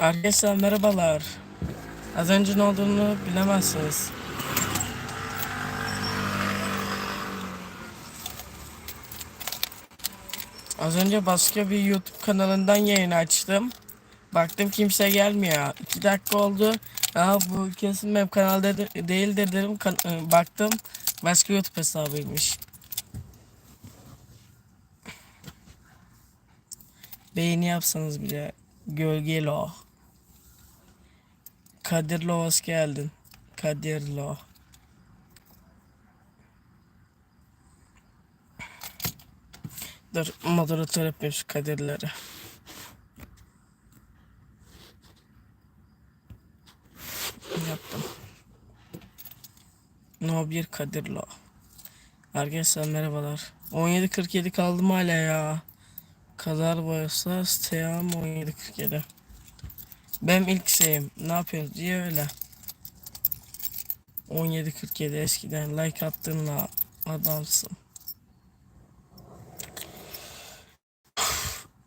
Arkadaşlar merhabalar. Az önce ne olduğunu bilemezsiniz. Az önce başka bir YouTube kanalından yayın açtım. Baktım kimse gelmiyor. 2 dakika oldu. Aa, bu kesin benim kanalda de- değildir dedim. Kan- e, baktım başka YouTube hesabıymış. Beğeni yapsanız bile. Gölgelo. Kadirlo hoş geldin. Kadirlo. Dur moderatör yapayım şu Kadirleri. Yaptım. No bir Kadirlo. Arkadaşlar merhabalar. 17.47 kaldım hala ya. Kadar boyası Steam 17.47. Benim ilk şeyim ne yapıyoruz diye öyle. 17.47 eskiden like attığınla adamsın.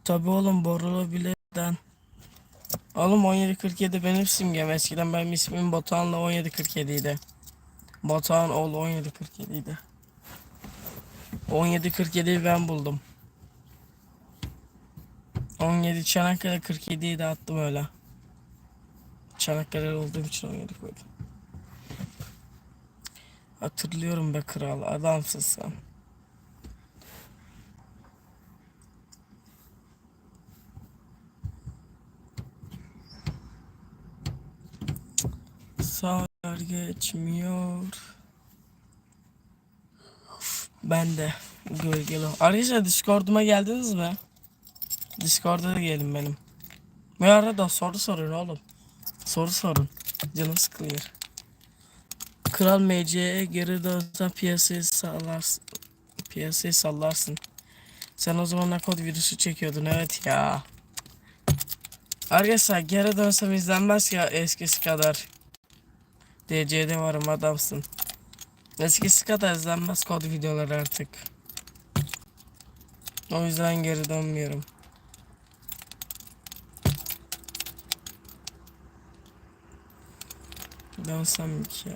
Tabi oğlum borulu bileden. Oğlum 17.47 benim simgem. Eskiden benim ismim Batuhan'la 17.47 idi. Batuhan oğlu 17.47 idi. 17.47'yi ben buldum. 17 Çanakkale 47'yi de attım öyle. Çanakkale olduğum için 17 koydum. Hatırlıyorum be kral adamsın sen. Saatler geçmiyor. Ben de gölgeli. Arkadaşlar Discord'uma geldiniz mi? Discord'a da gelin benim. Bir arada soru sorun oğlum. Soru sorun. Canım sıkılıyor. Kral MC'ye geri dönsen piyasayı sallarsın. Piyasayı sallarsın. Sen o zaman kod virüsü çekiyordun evet ya. Arkadaşlar geri dönsem izlenmez ya eskisi kadar. DC'de varım adamsın. Eskisi kadar izlenmez kod videoları artık. O yüzden geri dönmüyorum. Dönsem ki ya?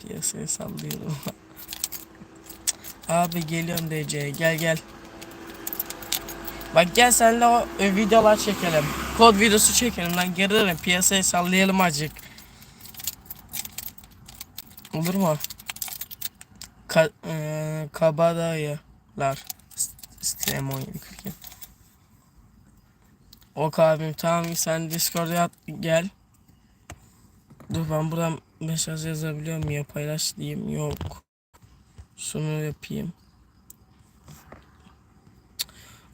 Piyasayı sallıyorum. Abi geliyorum DC'ye gel gel. Bak gel senle o e, videolar çekelim. Kod videosu çekelim lan dönelim piyasayı sallayalım azıcık. Olur mu? Ka e, kabadayılar. Stream 1742. Ok abim tamam sen Discord'a gel. Dur ben buradan mesaj yazabiliyor muyum? Paylaş diyeyim. Yok. Şunu yapayım.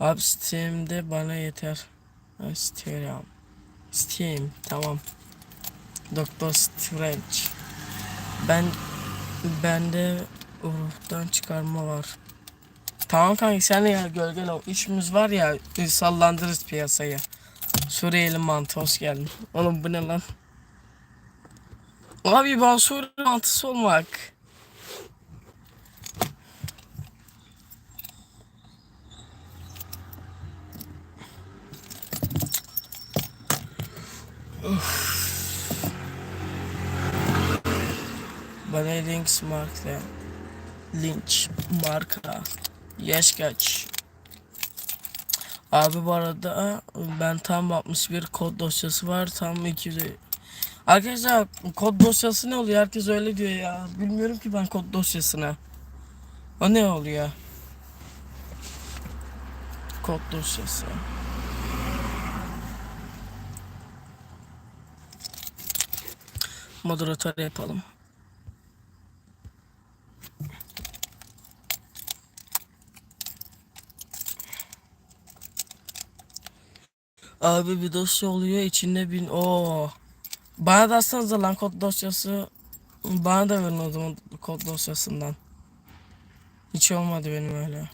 Abi Steam'de bana yeter. Steam. Steam tamam. Doktor Strange. Ben bende ruhtan çıkarma var. Tamam kanka sen ya gölgeli o işimiz var ya sallandırırız piyasayı. Suriyeli mantı hoş geldin. Oğlum bu ne lan? Abi ben Suriye mantısı olmak. Bana links marka. Lynch marka. Yaş kaç? Abi bu arada ben tam 61 kod dosyası var. Tam 200 Arkadaşlar kod dosyası ne oluyor? Herkes öyle diyor ya. Bilmiyorum ki ben kod dosyasını. O ne oluyor? Kod dosyası. Moderatör yapalım. Abi bir dosya oluyor içinde bin o Bana da atsanıza lan kod dosyası Bana da verin o zaman kod dosyasından. Hiç olmadı benim öyle.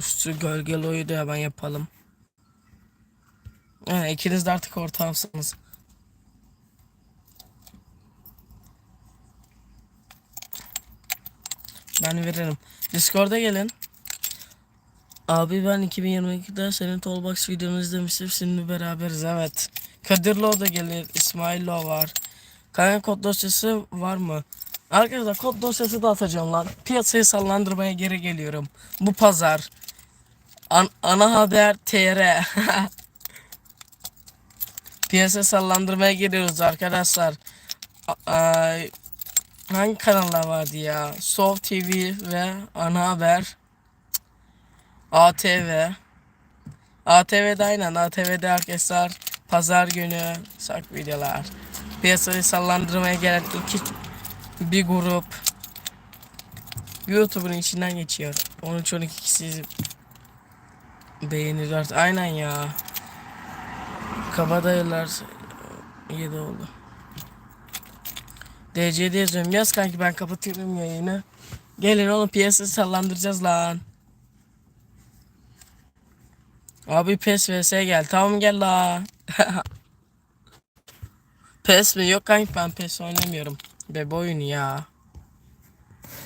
Şu gölgeli oyu da hemen yapalım. Ha, ikiniz de artık ortağımsınız. Ben veririm. Discord'a gelin Abi ben 2022'de senin Tollbox videonu izlemiştim. Şimdi beraberiz evet. Kadirlo da gelir. İsmailo var. Kanka kod dosyası var mı? Arkadaşlar kod dosyası da atacağım lan. Piyasayı sallandırmaya geri geliyorum. Bu pazar. An- ana haber TR. Piyasa sallandırmaya geliyoruz arkadaşlar. A- hangi kanallar vardı ya? Sov TV ve Ana Haber. ATV. ATV'de aynen. ATV'de arkadaşlar pazar günü sak videolar. Piyasayı sallandırmaya gelen iki bir grup YouTube'un içinden geçiyor. 13-12 kişi beğeniyor. Aynen ya. Kabadayılar 7 oldu. DC'de yazıyorum. Yaz kanki ben kapatıyorum yayını. Gelin oğlum piyasayı sallandıracağız lan. Abi PES vs gel. Tamam gel la. PES mi? Yok kanki ben PES oynamıyorum. Bebe oyunu ya.